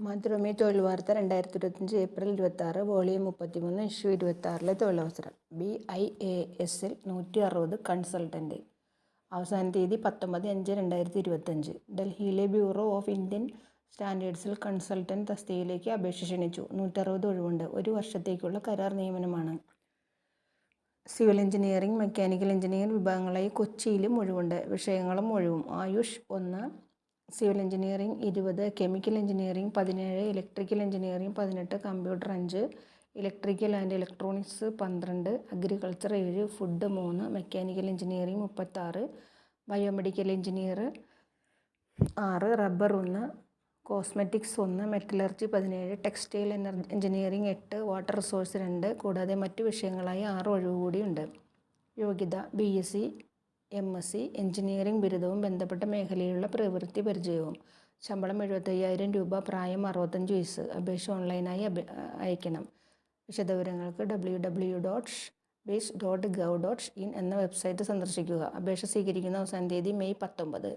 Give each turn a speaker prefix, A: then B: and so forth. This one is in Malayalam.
A: മാതൃഭൂമി തൊഴിൽ വാർത്ത രണ്ടായിരത്തി ഇരുപത്തഞ്ച് ഏപ്രിൽ ഇരുപത്താറ് വോളിയം മുപ്പത്തിമൂന്ന് ഇഷ്യൂ ഇരുപത്താറിലെ തൊഴിലവസരം. ബി ഐ എ എസിൽ നൂറ്റി അറുപത് കൺസൾട്ടന്റ്. അവസാന തീയതി പത്തൊമ്പത് അഞ്ച് രണ്ടായിരത്തി ഇരുപത്തഞ്ച് ഡൽഹിയിലെ ബ്യൂറോ ഓഫ് ഇന്ത്യൻ സ്റ്റാൻഡേർഡ്സിൽ കൺസൾട്ടന്റ് തസ്തികയിലേക്ക് അപേക്ഷ ക്ഷണിച്ചു. നൂറ്ററുപത് ഒഴിവുണ്ട്. ഒരു വർഷത്തേക്കുള്ള കരാർ നിയമനമാണ്. സിവിൽ എഞ്ചിനീയറിംഗ് മെക്കാനിക്കൽ എഞ്ചിനീയറിംഗ് വിഭാഗങ്ങളായി കൊച്ചിയിലും ഒഴിവുണ്ട്. വിഷയങ്ങളും ഒഴിവും. ആയുഷ് ഒന്ന് സിവിൽ എഞ്ചിനീയറിംഗ് ഇരുപത് കെമിക്കൽ എഞ്ചിനീയറിംഗ് പതിനേഴ് ഇലക്ട്രിക്കൽ എഞ്ചിനീയറിംഗ് പതിനെട്ട് കമ്പ്യൂട്ടർ അഞ്ച് ഇലക്ട്രിക്കൽ ആൻഡ് ഇലക്ട്രോണിക്സ് പന്ത്രണ്ട് അഗ്രികൾച്ചർ ഏഴ് ഫുഡ് മൂന്ന് മെക്കാനിക്കൽ എഞ്ചിനീയറിംഗ് മുപ്പത്താറ് ബയോമെഡിക്കൽ എഞ്ചിനീയർ ആറ് റബ്ബർ ഒന്ന് കോസ്മെറ്റിക്സ് ഒന്ന് മെറ്റലർജി പതിനേഴ് ടെക്സ്റ്റൈൽ എനർജി എഞ്ചിനീയറിംഗ് എട്ട് വാട്ടർ റിസോഴ്സ് രണ്ട് കൂടാതെ മറ്റു വിഷയങ്ങളായി ആറ് ഒഴിവ് കൂടിയുണ്ട് യോഗ്യത B S C M S C. Engineering ബിരുദവും ബന്ധപ്പെട്ട മേഖലയിലുള്ള പ്രവൃത്തി പരിചയവും. ശമ്പളം എഴുപത്തയ്യായിരം രൂപ പ്രായം അറുപത്തഞ്ച് വയസ്സ്. അപേക്ഷ ഓൺലൈനായി അയക്കണം വിശദവിവരങ്ങൾക്ക് W W dot base dot gov dot in എന്ന വെബ്സൈറ്റ് സന്ദർശിക്കുക. അപേക്ഷ സ്വീകരിക്കുന്ന അവസാന തീയതി മെയ് പത്തൊമ്പത്.